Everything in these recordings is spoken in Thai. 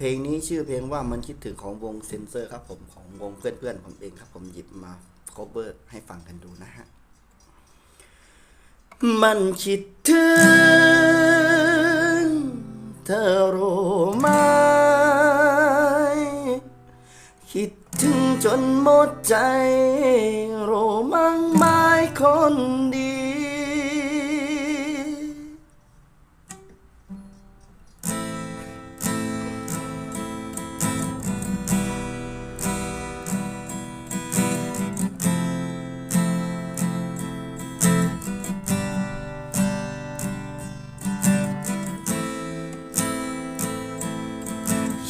เพลงนี้ชื่อเพลงว่ามันคิดถึงของวงเซนเซอร์ครับผมของวงเพื่อนๆผมเองครับผมหยิบมา cover ให้ฟังกันดูนะฮะ มันคิดถึงเธอรู้ไหมคิดถึงจนหมดใจรู้มั้งไหมคนดี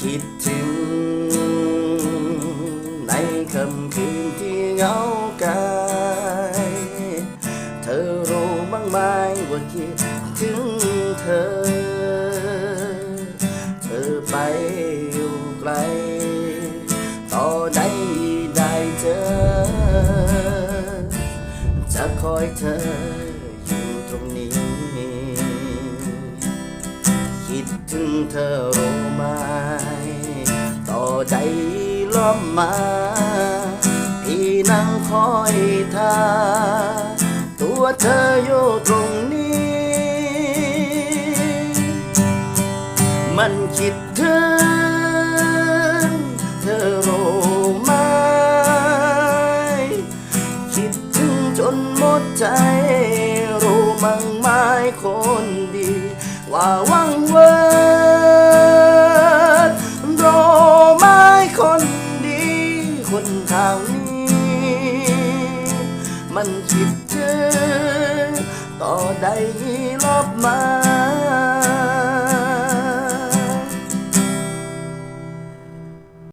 คิดถึง ในค่ำคืนที่เหงากายเธอรู้บ้างไหมว่าคิดถึงเธอ เธอไปอยู่ไกล ต่อได้ได้เจอ จะคอยเธออยู่ตรงนี้ คิดถึงเธอรู้ไหม ใจล้อมมา พี่นั่งคอยท่าตัวเธออยู่ตรงนี้ มันคิดถึงเธอรู้ไหมคิดถึงจนหมดใจ รู้มั้งไหมคนดี ว่าวังเวิร์ มันคิดถึงต่อใดลบมา